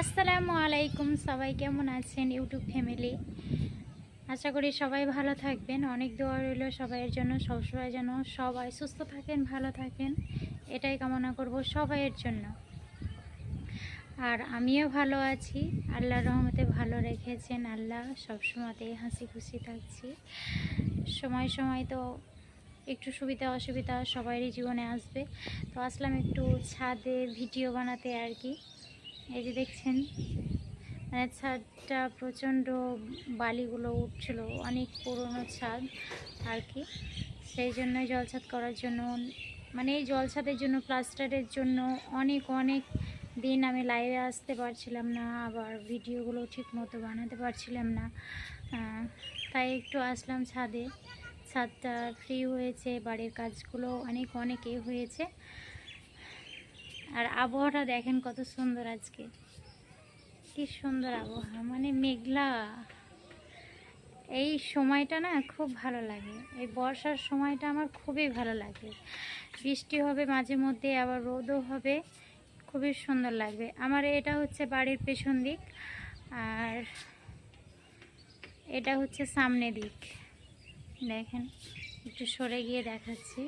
আসসালামু আলাইকুম, সবাই কেমন আছেন ইউটিউব ফ্যামিলি? আশা করি সবাই ভালো থাকবেন। অনেক দোয়া রইল সবাইয়ের জন্য, সবসময় যেন সবাই সুস্থ থাকেন, ভালো থাকেন। এটাই কামনা করব সবাইয়ের জন্য। আর আমিও ভালো আছি। আল্লাহর রহমতে ভালো রেখেছেন আল্লাহ সবসময়তেই হাসি খুশি থাকছি। সময় সময় তো একটু সুবিধা, অসুবিধা সবারই জীবনে আসবে। তো আসলাম একটু ছাদে ভিডিও বানাতে আর কি। এই যে দেখছেন মানে ছাদটা প্রচণ্ড বালিগুলো উঠছিল, অনেক পুরনো ছাদ আর কি। সেই জন্য জলছাদ করার জন্য মানে এই জলছাদের জন্য, প্লাস্টারের জন্য অনেক অনেক দিন আমি লাইভে আসতে পারছিলাম না, আবার ভিডিওগুলো ঠিক মতো বানাতে পারছিলাম না। তাই একটু আসলাম ছাদে। ছাদটা ফ্রি হয়েছে, বাড়ির কাজগুলো অনেক অনেকই হয়েছে। আর আবহাওয়াটা দেখেন কত সুন্দর আজকে। কি সুন্দর আবহাওয়া মানে মেঘলা। এই সময়টা না খুব ভালো লাগে। এই বর্ষার সময়টা আমার খুবই ভালো লাগে। বৃষ্টি হবে, মাঝে মধ্যে আবার রোদও হবে, খুবই সুন্দর লাগবে। আমার এটা হচ্ছে বাড়ির পেছন দিক, আর এটা হচ্ছে সামনে দিক। দেখেন, একটু সরে গিয়ে দেখাচ্ছি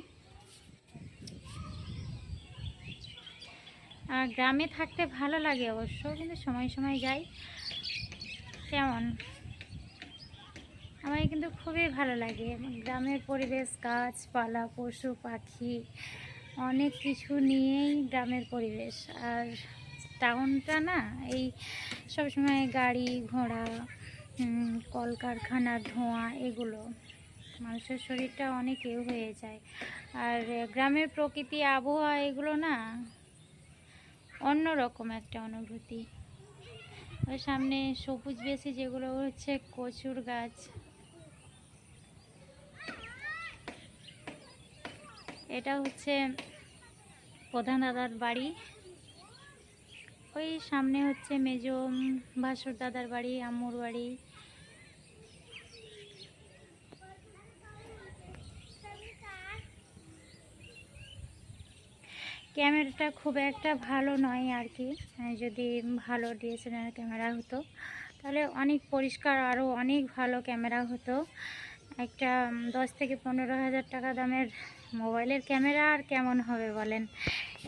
আর গ্রামে থাকতে ভালো লাগে অবশ্য, কিন্তু সময় সময় যাই। কেমন? আমার কিন্তু খুবই ভালো লাগে। গ্রামের পরিবেশ, গাছপালা, পশু, পাখি, অনেক কিছু নিয়েই গ্রামের পরিবেশ। আর টাউনটা না, এই সবসময় গাড়ি, ঘোড়া কলকারখানার ধোঁয়া, এগুলো। মানুষের শরীরটা অনেক এ হয়ে যায়। আর গ্রামের প্রকৃতি, আবহাওয়া, এগুলো না অন্যরকম একটা অনুভূতি। ওই সামনে সবুজ বেশি যেগুলো হচ্ছে কচুর গাছ। এটা হচ্ছে প্রধান দাদার বাড়ি। ওই সামনে হচ্ছে মেজম ভাসুর দাদার বাড়ি, আম্মুর বাড়ি। ক্যামেরাটা খুব একটা ভালো নয় আর কি। যদি ভালো ডিএসএলআর ক্যামেরা হতো, তাহলে অনেক পরিষ্কার আরও অনেক ভালো ক্যামেরা হতো। একটা দশ থেকে পনেরো হাজার টাকা দামের মোবাইলের ক্যামেরা আর কেমন হবে বলেন?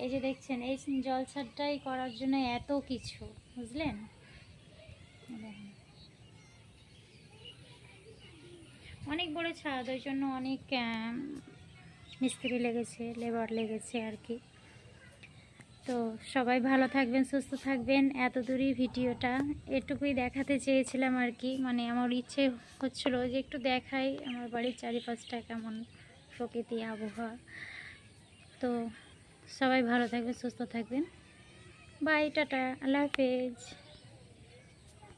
এই যে দেখছেন, এই জলছাদটাই করার জন্য এত কিছু, বুঝলেন? অনেক বড় ছাদ, ওই জন্য অনেক মিস্ত্রি লেগেছে, লেবার লেগেছে আর কি। তো সবাই ভালো থাকবেন, সুস্থ থাকবেন। এত দূরই ভিডিওটা। এটুকুই দেখাতে চেয়েছিলাম আর কি। মানে আমার ইচ্ছে হচ্ছিল যে একটু দেখাই আমার বাড়ির চারিপাশটা কেমন প্রকৃতি, আবহাওয়া। তো সবাই ভালো থাকবেন, সুস্থ থাকবেন। বাই, টাটা, আল্লাহ হাফেজ।